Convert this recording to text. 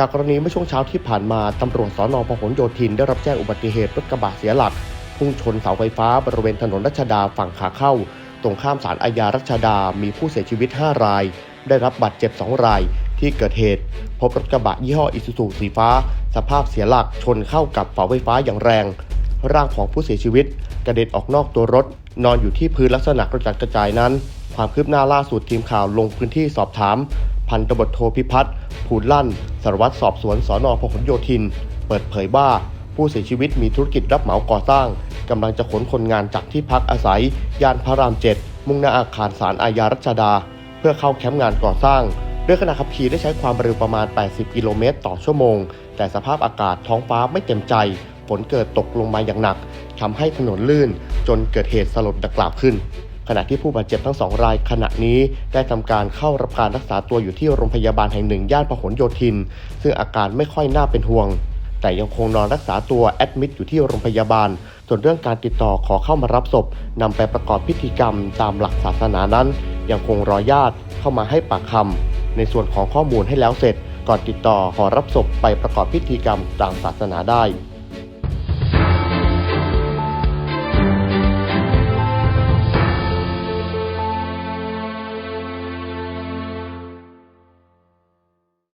จากกรณีเมื่อช่วงเช้าที่ผ่านมาตำรวจสอนอพหลโยธินได้รับแจ้งอุบัติเหตุรถกระบะเสียหลัก พุ่งชนเสาไฟฟ้าบริเวณถนนรัชดาฝั่งขาเข้า ตรงข้ามศาลอาญารัชดามีผู้เสียชีวิต 5 ราย ได้รับบาดเจ็บ 2 ราย ที่เกิดเหตุ พบรถกระบะยี่ห้ออิซูซูสีฟ้า สภาพเสียหลักชนเข้ากับเสาไฟฟ้าอย่างแรง ร่างของผู้เสียชีวิต กระเด็นออกนอกตัวรถ นอนอยู่ที่พื้นลักษณะกระจัดกระจายนั้น ความคืบหน้าล่าสุดทีมข่าวลงพื้นที่สอบถาม พันตำรวจโทพิพัฒน์ผูดลั่นสารวัตรสอบสวนสอนอพหลโยธิน เปิดเผยว่าผู้เสียชีวิตมีธุรกิจรับเหมาก่อสร้างกำลังจะขนคนงานจากที่พักอาศัย ย่านพระรามเจ็ดมุ่งหน้าอาคารศาลอาญารัชดา เพื่อเข้าแคมป์งานก่อสร้างด้วยขณะขับขี่ได้ใช้ความเร็วประมาณ 80 กิโลเมตรต่อชั่วโมง แต่สภาพอากาศท้องฟ้าไม่เต็มใจ ฝนเกิดตกลงมาอย่างหนักทำให้ถนนลื่น จนเกิดเหตุสลดดังกล่าวขึ้น ขณะที่ผู้บาดเจ็บทั้งสองรายขณะนี้ได้ทำการเข้ารับการรักษาตัวอยู่ที่โรงพยาบาลแห่งหนึ่งย่านพหลโยธิน ซึ่งอาการไม่ค่อยน่าเป็นห่วง แต่ยังคงนอนรักษาตัวแอดมิดอยู่ที่โรงพยาบาล ส่วนเรื่องการติดต่อขอเข้ามารับศพนำไปประกอบพิธีกรรมตามหลักศาสนานั้น ยังคงรอญาติเข้ามาให้ปากคำในส่วนของข้อมูลให้แล้วเสร็จ ก่อนติดต่อขอรับศพไปประกอบพิธีกรรมตามศาสนาได้